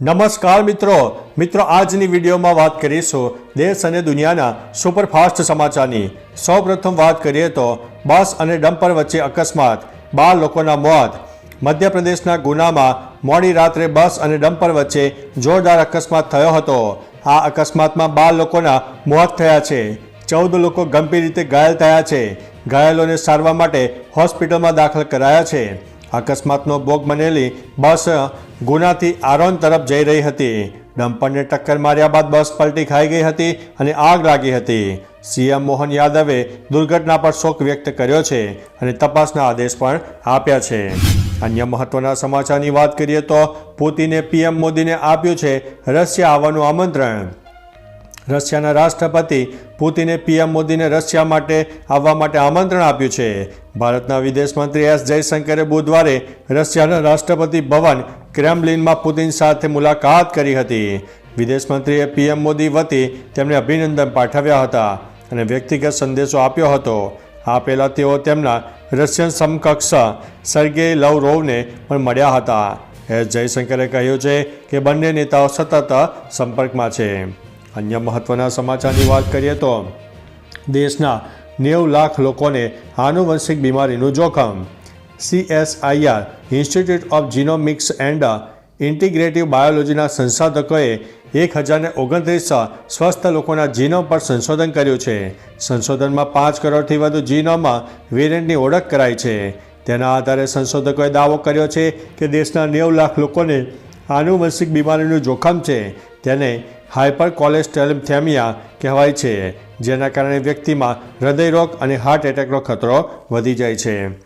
નમસ્કાર મિત્રો. મિત્રો, આજની વિડીયોમાં વાત કરીશું દેશ અને દુનિયાના સુપરફાસ્ટ સમાચારની. સૌપ્રથમ વાત કરીએ તો બસ અને ડમ્પર વચ્ચે અકસ્માત, બાર લોકોના મોત. મધ્યપ્રદેશના ગુનામાં મોડી રાત્રે બસ અને ડમ્પર વચ્ચે જોરદાર અકસ્માત થયો હતો. આ અકસ્માતમાં બાર લોકોના મોત થયા છે. ચૌદ લોકો ગંભીર રીતે ઘાયલ થયા છે. ઘાયલોને સારવાર માટે હોસ્પિટલમાં દાખલ કરાયા છે. અકસ્માતનો ભોગ બનેલી બસ ગુનાથી આરોન તરફ જઈ રહી હતી. ડમ્પરને ટક્કર માર્યા બાદ બસ પલટી ખાઈ ગઈ હતી અને આગ લાગી હતી. સીએમ મોહન યાદવે દુર્ઘટના પર શોક વ્યક્ત કર્યો છે અને તપાસના આદેશ પણ આપ્યા છે. અન્ય મહત્વના સમાચારની વાત કરીએ તો પુતિને પીએમ મોદીને આપ્યું છે રશિયા આવવાનું આમંત્રણ. રશિયાના રાષ્ટ્રપતિ પુતિને પીએમ મોદીને રશિયા માટે આવવા માટે આમંત્રણ આપ્યું છે. ભારતના વિદેશ મંત્રી એસ જયશંકરે બુધવારે રશિયાના રાષ્ટ્રપતિ ભવન ક્રેમલિનમાં પુતિન સાથે મુલાકાત કરી હતી. વિદેશ મંત્રીએ પીએમ મોદી વતી તેમને અભિનંદન પાઠવ્યા હતા અને વ્યક્તિગત સંદેશો આપ્યો હતો. આ પહેલાં તેઓ તેમના રશિયન સમકક્ષ સર્ગેય લવરોવને પણ મળ્યા હતા. એસ જયશંકરે કહ્યું છે કે બંને નેતાઓ સતત સંપર્કમાં છે. અન્ય મહત્વના સમાચારની વાત કરીએ તો, દેશના નેવું લાખ લોકોને આનુવંશિક બીમારીનું જોખમ CSIR institute of genomics and integrative બાયોલોજીના સંશોધકોએ એક હજારને ઓગણત્રીસ સ્વસ્થ લોકોના જીનોમ પર સંશોધન કર્યું છે. સંશોધનમાં પાંચ કરોડથી વધુ જીનોમમાં વેરિયન્ટની ઓળખ કરાઈ છે. તેના આધારે સંશોધકોએ દાવો કર્યો છે કે દેશના નેવ લાખ લોકોને આનુવંશિક બીમારીનું જોખમ છે. તેને હાઇપર કોલેસ્ટેરેમિયા કહેવાય છે, જેના કારણે વ્યક્તિમાં હૃદયરોગ અને હાર્ટ એટેકનો ખતરો વધી જાય છે.